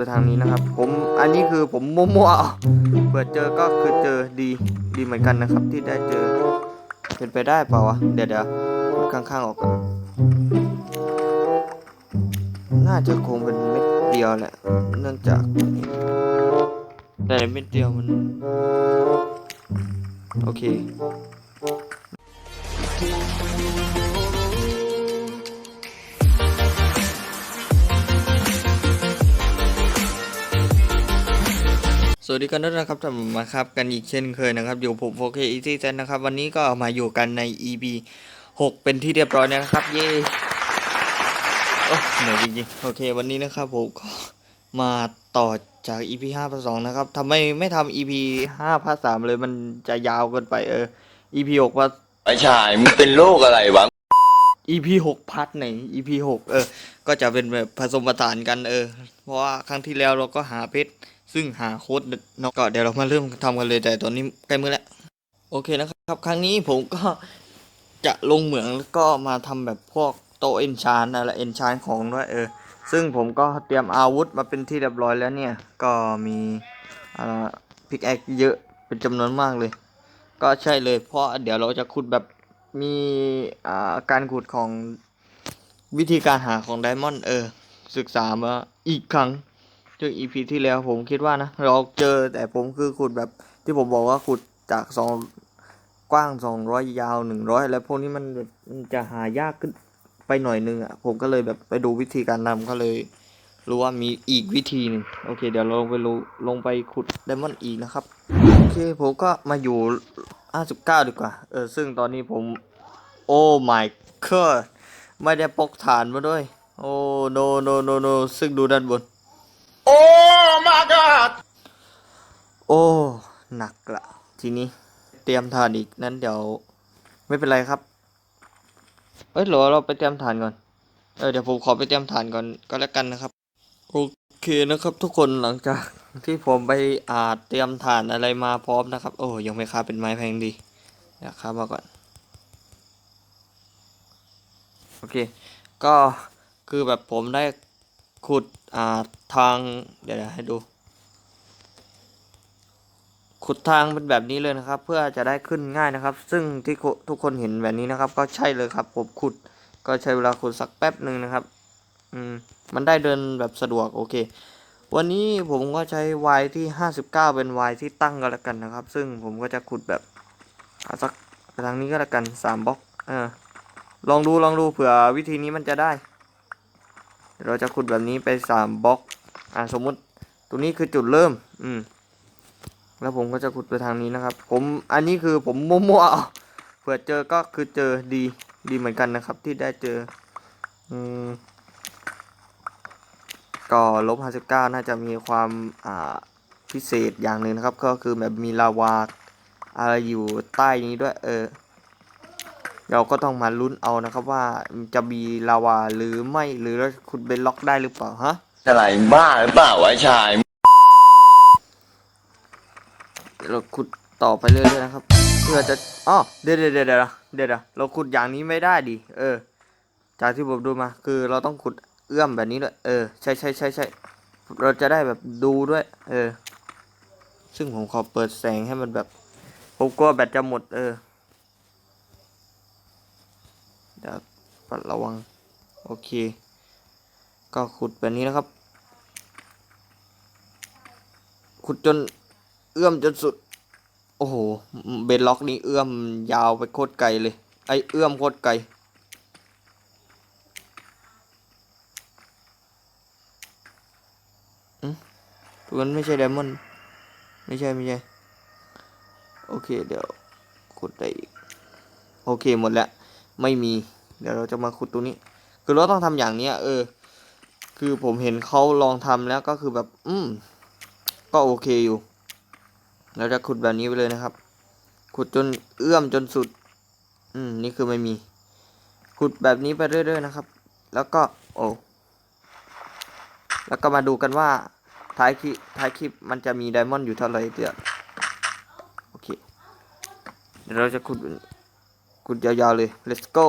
ไปทางนี้นะครับ ผมอันนี้คือผมมั่วๆเอาเปิดเจอก็คือเจอดีดีเหมือนกันนะครับ ที่ได้เจอเป็นไปได้เปล่าวะเดี๋ยวเดี๋ยวข้างๆออกก่อนน่าจะคงเป็นเม็ดเดียวแหละเนื่องจากแต่เม็ดเดียวมัน โอเค วัสดีกันด้วยนะครับท่านผู้ชมมาครับกันอีกเช่นเคยนะครับ อยู่ผม 4K Easy Zen นะครับ วันนี้ก็มาอยู่กันใน EP 6 เป็นที่เรียบร้อยแล้วนะครับ เย้โอ้เหนื่อยจริงๆโอเค วันนี้นะครับผมก็มาต่อจาก EP 5ภาค2นะครับทำไมไม่ทำ EP 5ภาค3เลยมันจะยาวเกินไปเออ EP 6ภาคไอ้ชายมึงเป็นโรคอะไรวะ EP หกพัทไหน EP หกเออ ก็จะเป็นแบบผสมผสานกันเออ เพราะว่าครั้งที่แล้วเราก็หาเพชร ซึ่งหาโค้ดเนาะก็เดี๋ยวเรามาเริ่มทำกันเลยแต่ตอนนี้ใกล้มือแล้ว โอเคนะครับ ครั้งนี้ผมก็จะลงเหมืองแล้วก็มาทำแบบพวกโตเอนชานอะไรเอนชานของด้วยเออ ซึ่งผมก็เตรียมอาวุธมาเป็นที่เรียบร้อยแล้วเนี่ย ก็มีอ่าพิกแอคเยอะเป็นจำนวนมากเลย ก็ใช่เลยเพราะเดี๋ยวเราจะขุดแบบมีอ่าการขุดของวิธีการหาของไดมอนด์เออ ศึกษามาอีกครั้ง จากอีพีที่แล้วผมคิดว่านะ เราเจอแต่ผมคือขุดแบบที่ผมบอกว่าขุดจากสองกว้างสองร้อยยาวหนึ่งร้อยแล้วพวกนี้มันจะหายากขึ้นไปหน่อยนึงอะผมก็เลยแบบไปดูวิธีการทำก็เลย รู้ว่ามีอีกวิธีหนึงโอเค เดี๋ยวเราลงไปลงไปขุดไดมอนด์อีกนะครับโอเคผมก็มาอยู่59ดีกว่าเออซึ่งตอนนี้ผม โอ้ my god ไม่ได้ปกฐานมาด้วย โอ้ no no no no ซึ่งดูด้านบน my god โอ้หนักละทีนี้เตรียมฐานอีกนั้นเดี๋ยว ไม่เป็นไรครับ เอ้ยเดี๋ยวเราไปเตรียมฐานก่อน เออเดี๋ยวผมขอไปเตรียมฐานก่อนก็แล้วกันนะครับ โอเคนะครับ ทุกคนหลังจากที่ผมไปอาจเตรียมฐานอะไรมาพร้อมนะครับ โอ้ยังไม่ค้าเป็นไม้แพงดีเดี๋ยวค้ามาก่อน โอเค ก็คือแบบผมได้ ขุดอ่าทางเดี๋ยวให้ดู ขุดทางเป็นแบบนี้เลยนะครับ เพื่อจะได้ขึ้นง่ายนะครับ ซึ่งที่ทุกคนเห็นแบบนี้นะครับ ก็ใช่เลยครับ ผมขุดก็ใช้เวลาขุดสักแป๊บหนึ่งนะครับ อืมมันได้เดินแบบสะดวกโอเค วันนี้ผมก็ใช้ Y ที่ 59 เป็น Y ที่ตั้งก็แล้วกันนะครับ ซึ่งผมก็จะขุดแบบสักทางนี้ก็แล้วกัน3บล็อกเออลองดูลองดูเผื่อวิธีนี้มันจะได้ เราจะขุดแบบนี้ไป3บล็อกอ่าสมมุติตรงนี้คือจุดเริ่ม อืม แล้วผมก็จะขุดไปทางนี้นะครับ ผมอันนี้คือผมมั่วๆเผื่อเจอก็คือเจอดีดีเหมือนกันนะครับ ที่ได้เจอ อืมก็ลบ59น่าจะมีความอ่าพิเศษอย่างหนึ่งนะครับ ก็คือแบบมีลาวาอะไรอยู่ใต้นี้ด้วย เออ เราก็ต้องมาลุ้นเอานะครับว่าจะมีลาวาหรือไม่หรือเราขุดเบนล็อกได้หรือเปล่าฮะอะไรบ้าหรือเปล่าวะไอ้ชายเราขุดต่อไปเรื่อยๆนะครับเพื่อจะอ๋อเดี๋ยวเดี๋ยวเดี๋ยวเดี๋ยวเดี๋ยวเราขุดอย่างนี้ไม่ได้ดิเออ จากที่ผมดูมา คือเราต้องขุดเอื้อมแบบนี้ด้วยเออใช่ใช่ใช่ใช่เราจะได้แบบดูด้วย เออ ซึ่งผมขอเปิดแสงให้มันแบบผมกลัวแบตจะหมดเออ เดี๋ยวปัดระวัง โอเค ก็ขุดแบบนี้นะครับ ขุดจนเอื้อมจนสุด โอ้โห เบนล็อกนี่เอื้อมยาวไปโคตรไกลเลย ไอเอื้อมโคตรไกลอืมมันไม่ใช่ไดมอนด์ไม่ใช่ ไม่ใช่ โอเค เดี๋ยวขุดได้อีก โอเค หมดแล้ว ไม่มี เดี๋ยวเราจะมาขุดตรงนี้ คือเราต้องทำอย่างเนี้ย เออ คือผมเห็นเขาลองทำแล้วก็คือแบบ อืม ก็โอเคอยู่ เราจะขุดแบบนี้ไปเลยนะครับ ขุดจนเอื้อมจนสุด อืม นี่คือไม่มี ขุดแบบนี้ไปเรื่อยๆนะครับ แล้วก็ โอ้ แล้วก็มาดูกันว่าท้ายคลิปท้ายคลิปมันจะมีไดมอนด์อยู่เท่าไหร่เดี๋ยวโอเค เดี๋ยวเราจะขุด ขุดยาวๆเลย let's go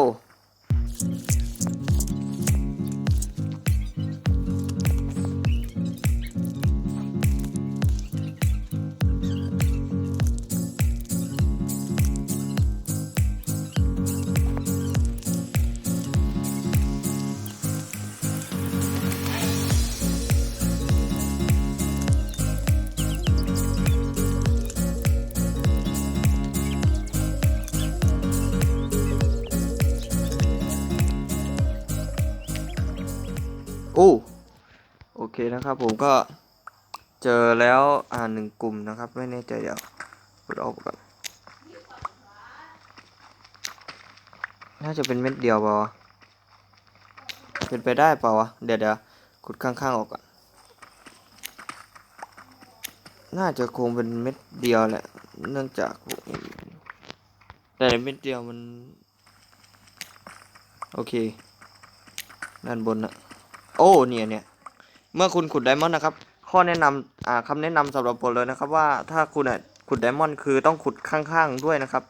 นะครับผมก็เจอแล้วอ่าหนึ่งกลุ่มนะครับ ไม่แน่ใจเดี๋ยวกดออกก่อนน่าจะเป็นเม็ดเดียวเปล่าวะเป็นไปได้เปล่าวะเดี๋ยวเดี๋ยวขุดข้างๆออกก่อนน่าจะคงเป็นเม็ดเดียวแหละ เนื่องจากพวกนี้แต่เม็ดเดียวมัน โอเค ด้านบนนะโอ้เนี่ยเนี่ย เมื่อคุณขุดไดมอนด์นะครับ ข้อแนะนำอ่าคำแนะนำสำหรับผมเลยนะครับ ว่าถ้าคุณอะขุดไดมอนด์คือต้องขุดข้างๆด้วยนะครับ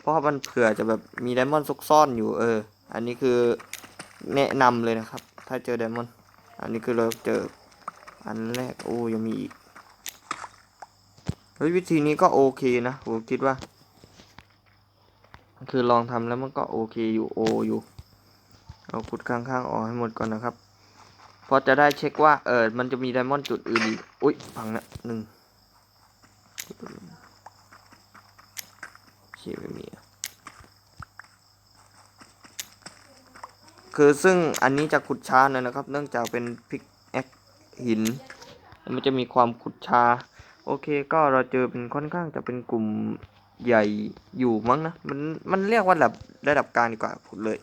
เพราะว่ามันเผื่อจะแบบมีไดมอนด์ซุกซ่อนอยู่เออ อันนี้คือแนะนำเลยนะครับ ถ้าเจอไดมอนด์อันนี้คือเราเจออันแรกโอ้ยังมีอีกเฮ้ยวิธีนี้ก็โอเคนะผมคิดว่า คือลองทำแล้วมันก็โอเคอยู่โออยู่เอาขุดข้างๆออกให้หมดก่อนนะครับ เพราะจะได้เช็คว่าเออมันจะมีไดมอนด์จุดอื่นอีกอุ้ยพังนะหนึ่งเชีไม่มีอะคือซึ่งอันนี้จะขุดช้าหน่อยนะครับ เนื่องจากเป็นพิกแอคหิน มันจะมีความขุดช้า โอเคก็เราเจอเป็นค่อนข้างจะเป็นกลุ่มใหญ่อยู่มั้งนะ มันมันเรียกว่าระดับระดับกลางดีกว่าขุดเลย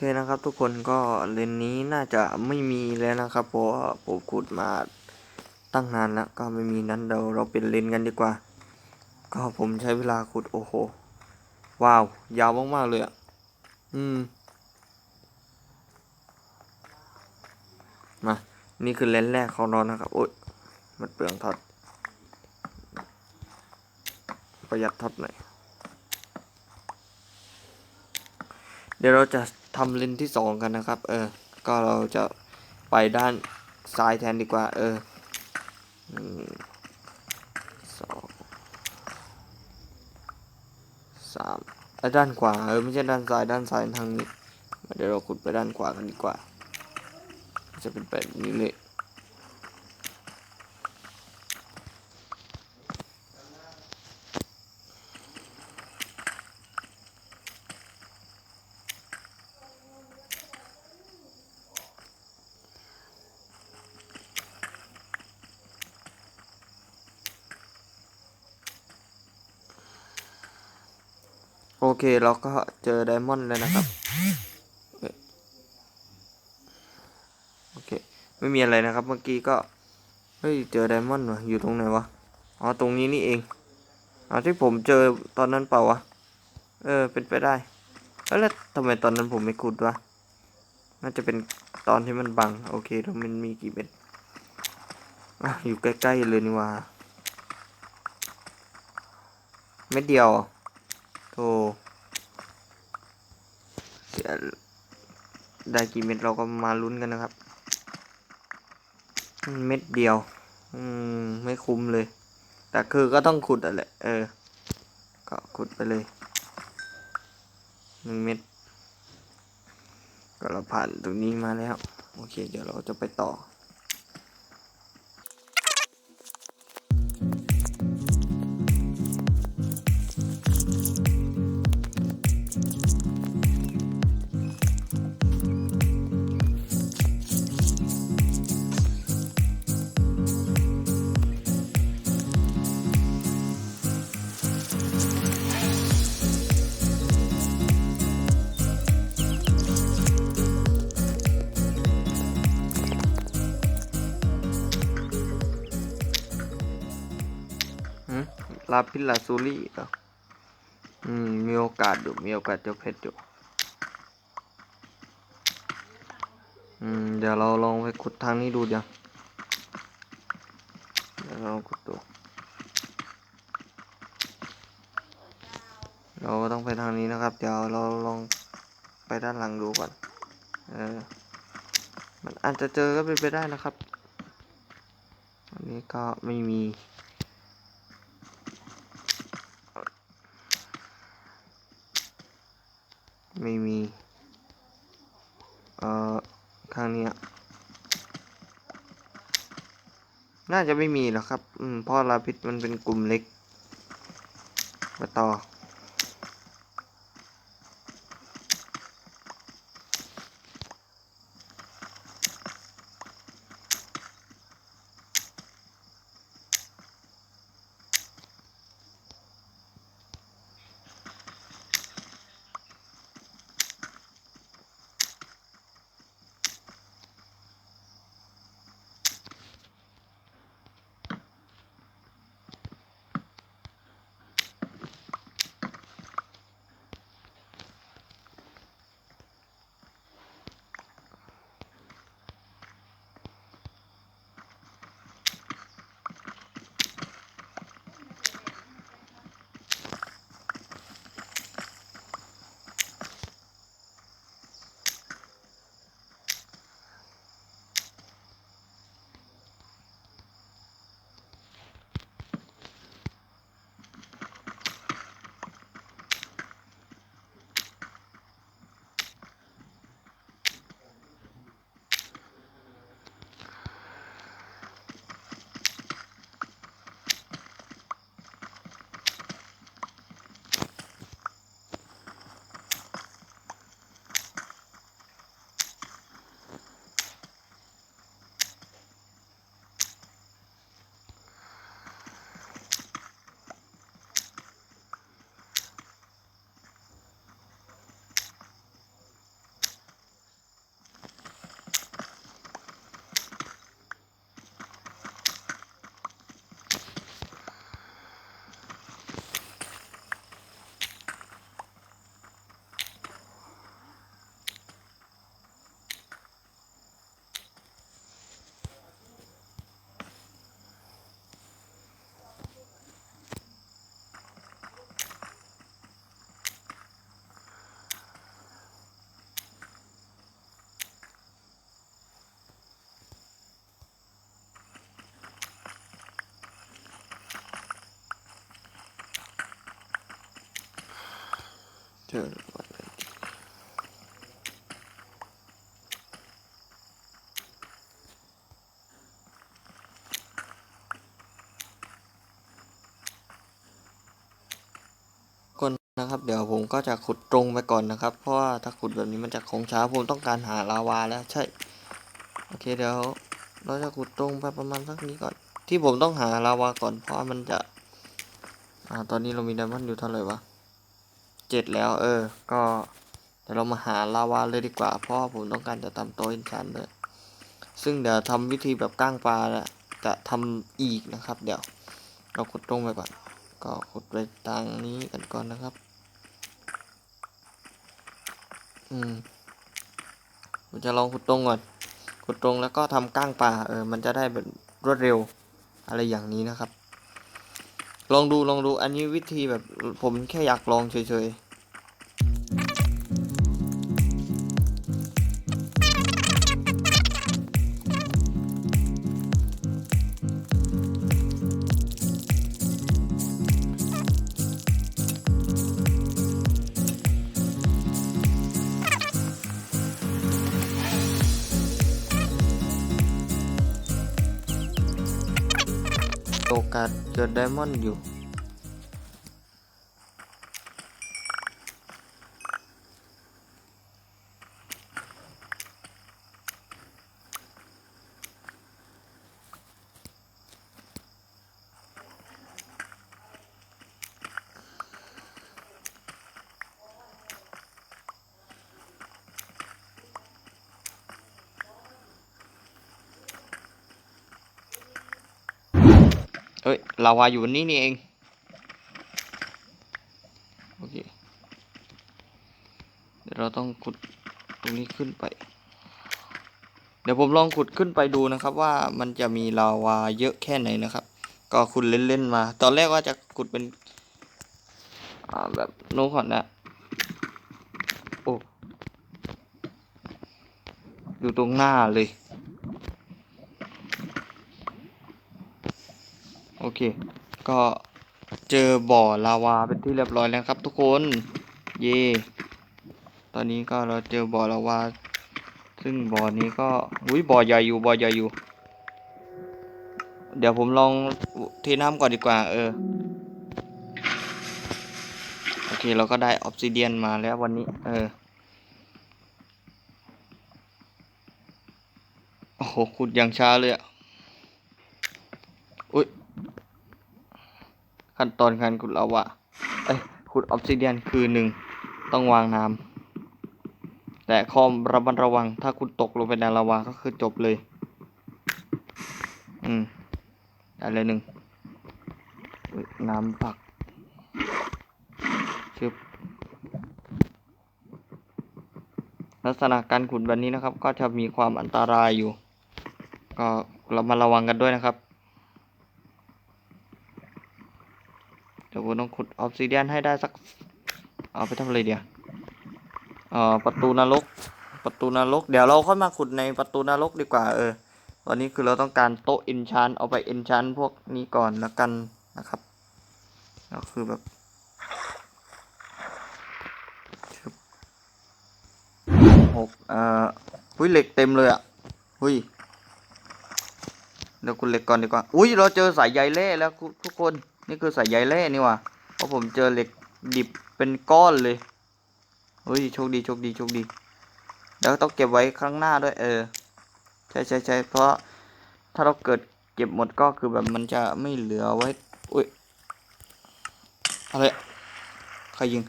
เคนะครับทุกคนก็เลนนี้น่าจะไม่มีแล้วนะครับเพราะผมขุดมาตั้งนานแล้วก็ไม่มีนั้นเราเราเป็นเลนกันดีกว่า ก็ผมใช้เวลาขุดโอ้โหว้าว ยาวมากๆเลยอะอืมมานี่คือเลนแรกของเรานะครับโอ๊ยมันเปลืองท็อตประหยัดท็อตหน่อยเดี๋ยวเราจะ ทำเลนที่สองกันนะครับ เออ ก็เราจะไปด้านซ้ายแทนดีกว่า เออหนึ่งสองสามด้านขวา เออ ไม่ใช่ด้านซ้าย ด้านซ้ายทางนี้ เดี๋ยวเราขุดไปด้านขวากันดีกว่า จะเป็นแบบนี้เลย เคเราก็เจอไดมอนด์แล้วนะครับ โอเค ไม่มีอะไรนะครับ เมื่อกี้ก็ เฮ้ย เจอไดมอนด์วะอยู่ตรงไหนวะ อ๋อ ตรงนี้นี่เองอ๋อที่ผมเจอตอนนั้นเปล่าวะ เออ เป็นไปได้เอ้แล้วทำไมตอนนั้นผมไม่ขุดวะ น่าจะเป็นตอนที่มันบัง โอเคแล้วมันมีกี่เม็ดอะอยู่ใกล้ๆเลยนี่ว่าเม็ดเดียว เหรอโเสียได้กี่เม็ดเราก็มาลุ้นกันนะครับ เม็ดเดียว อืม ไม่คุ้มเลย แต่คือก็ต้องขุดอะแหละเออ ก็ขุดไปเลยหนึ่งเม็ดก็เราผ่านตรงนี้มาแล้ว โอเค เดี๋ยวเราจะไปต่อ ลาพิลลาซูรี่อืม มีโอกาสอยู่ มีโอกาสเจอเพชรอยู่ อืม เดี๋ยวเราลองไปขุดทางนี้ดูเดี๋ยวเดี๋ยวเราขุดดู เราก็ต้องไปทางนี้นะครับ เดี๋ยวเราลองไปด้านหลังดูก่อน เออ มันอาจจะเจอก็เป็นไปได้นะครับ อันนี้ก็ไม่มี ไม่มี เอ่อ ข้างเนี้ยน่าจะไม่มีหรอกครับ อืมเพราะลาพิษมันเป็นกลุ่มเล็ก มาต่อ เจอก่อนนะครับ เดี๋ยวผมก็จะขุดตรงไปก่อนนะครับ เพราะว่าถ้าขุดแบบนี้มันจะของช้าผมต้องการหาลาวาแล้วใช่ โอเคเดี๋ยวเราจะขุดตรงไปประมาณสักนี้ก่อน ที่ผมต้องหาลาวาก่อนเพราะมันจะ อ่า ตอนนี้เรามีไดมอนด์อยู่เท่าไหร่วะ เจ็ดแล้วเออ ก็เดี๋ยวเรามาหาลาวาเลยดีกว่า เพราะว่าผมต้องการจะทำโต๊ะอินชานด้วยซึ่งเดี๋ยวทำวิธีแบบก้างปลาน่ะจะทำอีกนะครับ เดี๋ยวเราขุดตรงไปก่อนก็ขุดไปทางนี้กันก่อนนะครับ อืมผมจะลองขุดตรงก่อน ขุดตรงแล้วก็ทำก้างปลาเออ มันจะได้แบบรวดเร็ว อะไรอย่างนี้นะครับ ลองดูลองดูอันนี้วิธีแบบผมแค่อยากลองเฉยๆโอกาส เจอไดมอนด์อยู่ เอ้ย ลาวาอยู่นนี้นี่เองโอเคเดี๋ยวเราต้องขุดตรงนี้ขึ้นไป เดี๋ยวผมลองขุดขึ้นไปดูนะครับ ว่ามันจะมีลาวาเยอะแค่ไหนนะครับ ก็ขุดเล่นๆมา ตอนแรกว่าจะขุดเป็นแบบโน้ก่อนนะโอ้อยู่ตรงหน้าเลย โอ เค ก็เจอบ่อลาวาเป็นที่เรียบร้อยแล้วครับทุกคน เย่ตอนนี้ก็เราเจอบ่อลาวา ซึ่งบ่อนี้ก็ อุ้ยบ่อใหญ่อยู่ บ่อใหญ่อยู่ เดี๋ยวผมลองเทน้ำก่อนดีกว่า เออ โอเค เราก็ได้ออ s ซิเดียนมาแล้ววันนี้ เออ โอ้โหขุดอย่างช้าเลยอะอุ้ย ขั้นตอนการขุดลาวาเอ้ยขุดออ s ซิเดียนคือหนึ่งต้องวางน้ำแต่ข้อระมัดระวัง ถ้าคุณตกลงไปในลาวาก็คือจบเลย อืมอะไรหนึ่งน้ำผักชึบลักษณะการขุดแบบนี้นะครับ ก็จะมีความอันตรายอยู่ ก็เรามาระวังกันด้วยนะครับ เดี๋ยวผม ต้องขุดออ s ซิเดียนให้ได้สัก เอาไปทำอะไรเดียวเอ่อประตูนรก ประตูนรก เดี๋ยวเราค่อยมาขุดในประตูนรกดีกว่า เออตอนนี้คือเราต้องการโต๊ะอินชานเอาไปอินชานพวกนี้ก่อนแล้วกันนะครับก็คือแบบหกเอ่อหุ้ยเหล็กเต็มเลยอะหุ้ยเดี๋ยวคุณเหล็กก่อนดีกว่า อุ้ยเราเจอสายใยแร่แล้วทุกคน นี่คือสายใยแร่นี่ว่ะเพราะผมเจอเหล็กดิบเป็นก้อนเลยเฮ้ยโชคดีโชคดีโชคดีเดี๋ยวต้องเก็บไว้ครั้งหน้าด้วยเออใช่ใช่ใช่เพราะถ้าเราเกิดเก็บหมดก็คือแบบมันจะไม่เหลือไว้อุ้ยอะไรใครยิง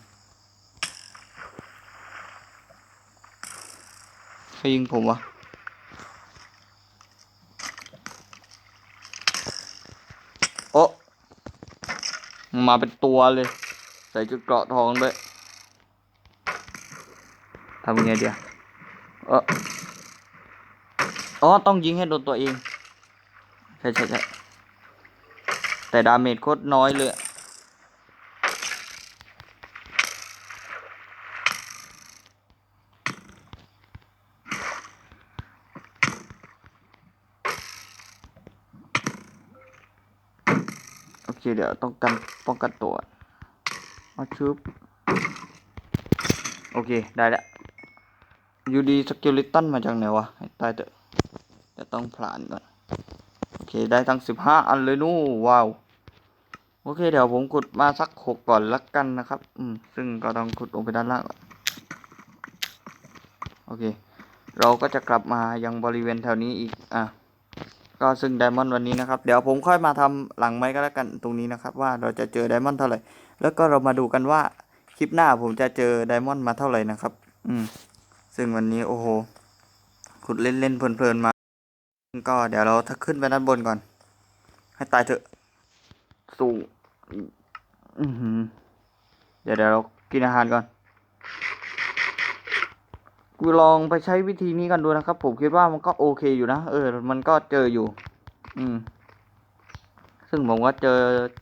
ใครยิงผมวะ มาเป็นตัวเลย ใส่ชุดเกราะทองด้วยทำยังไงเดียวเอออ๋อ ต้องยิงให้โดนตัวเอง ใช่ใช่ใช่แต่ดาเมจโคตรน้อยเลย เดี๋ยวต้องกันป้องกันตัวมาชุบโอเค ได้แล้วยูดีสกิลิตันมาจากไหนวะให้ตายเถอะจะต้องผ่านก่อน โอเค ได้ทั้งสิบห้าอันเลยนู่ว้าว โอเค เดี๋ยวผมขุดมาสักหกก่อนละกันนะครับ อืม ซึ่งก็ต้องขุดลงไปด้านล่างก่อน โอเค เราก็จะกลับมายังบริเวณแถวนี้อีก อะ ก็ซึ่งไดมอนด์วันนี้นะครับ เดี๋ยวผมค่อยมาทำหลังไม้ก็แล้วกันตรงนี้นะครับ ว่าเราจะเจอไดมอนด์เท่าไหร่ แล้วก็เรามาดูกันว่าคลิปหน้าผมจะเจอไดมอนด์มาเท่าไหร่นะครับ อืม ซึ่งวันนี้โอ้โหขุดเล่นๆเพลินๆมาก็เดี๋ยวเราถ้าขึ้นไปด้านบนก่อน ให้ตายเถอะ สูงอือหือเดี๋ยวเดี๋ยวเรากินอาหารก่อน ลองไปใช้วิธีนี้กันดูนะครับ ผมคิดว่ามันก็โอเคอยู่นะ เออ มันก็เจออยู่ อืม ซึ่งผมก็เจอ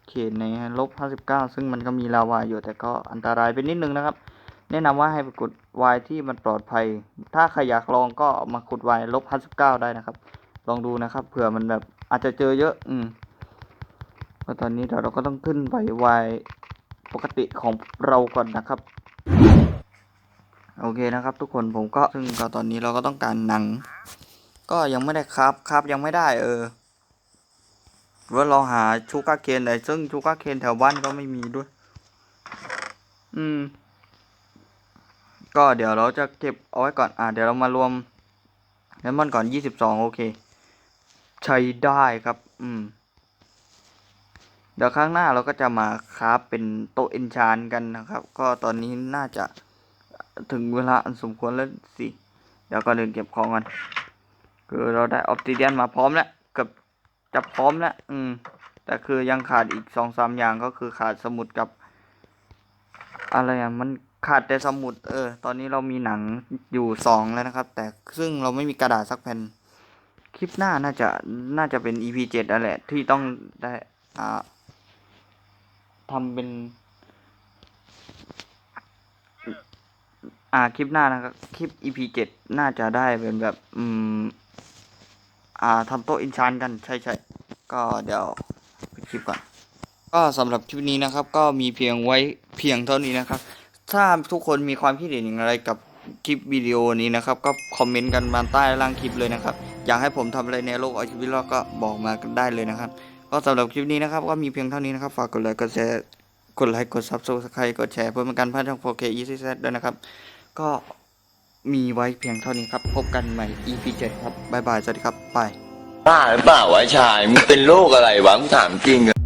เขตในลบห้าสิบเก้าซึ่งมันก็มีลาวาอยู่แต่ก็อันตรายไปนิดนึงนะครับ แนะนำว่าให้ไปกดวายที่มันปลอดภัย ถ้าใครอยากลองก็มากดวายลบห้าสิบเก้าได้นะครับ ลองดูนะครับ เผื่อมันแบบอาจจะเจอเยอะ อืมแล้วตอนนี้เดี๋ยวเราก็ต้องขึ้นไปวายปกติของเราก่อนนะครับ โอเคนะครับ ทุกคนผมก็ซึ่งก็ตอนนี้เราก็ต้องการหนัง ก็ยังไม่ได้ครับครับยังไม่ได้เออว่าเราหาชูกาเคนแต่ซึ่งชูกาเคนแถวบ้านก็ไม่มีด้วย อืม ก็เดี๋ยวเราจะเก็บเอาไว้ก่อน อ่าเดี๋ยวเรามารวมเลมอนก่อนยี่สิบสองโอเค ใช้ได้ครับ อืม เดี๋ยวครั้งหน้าเราก็จะมาคราฟเป็นโต๊ะเอนชานกันนะครับ ก็ตอนนี้น่าจะ ถึงเวลาอันสมควรแล้วสิ เดี๋ยวก็เดินเก็บของกัน คือเราได้ออ t ติเดียนมาพร้อมแล้วเกือบจะพร้อมแล้ว อืม แต่คือยังขาดอีกสองสามอย่างก็คือขาดสมุดกับ อะไรอะ มันขาดแต่สมุด เออ ตอนนี้เรามีหนังอยู่สองแล้วนะครับ แต่ซึ่งเราไม่มีกระดาษสักแผ่น คลิปหน้าน่าจะน่าจะเป็น EP เจ็ดนั่นแหละที่ต้องได้อ่าทำเป็น อ่าคลิปหน้านะครับ คลิป EP เจ็ดน่าจะได้เป็นแบบ อืม อ่าทำโต๊ะอินชานกันใช่ใช่ก็เดี๋ยวไปคลิปก่อน ก็สำหรับคลิปนี้นะครับ ก็มีเพียงไว้เพียงเท่านี้นะครับ ถ้าทุกคนมีความคิดเห็นอย่างไรกับคลิปวิดีโอนี้นะครับ ก็คอมเมนต์กันมาใต้ล่างคลิปเลยนะครับ อยากให้ผมทำอะไรในโลกเอาชีวิตรอดก็บอกมากันได้เลยนะครับ ก็สำหรับคลิปนี้นะครับ ก็มีเพียงเท่านี้นะครับ ฝากกดไลค์กดแชร์กดไลค์กดซับสไครต์กดแชร์เพื่อเป็นการพัฒนา 4K Easy Set ด้วยนะครับ ก็มีไว้เพียงเท่านี้ครับ พบกันใหม่ EP 7ครับ บ๊ายบาย สวัสดีครับ ไป บ้าหรือเปล่าวะไอ้ชายมึงเป็นโรคอะไรวะมึงถามจริงเหรอ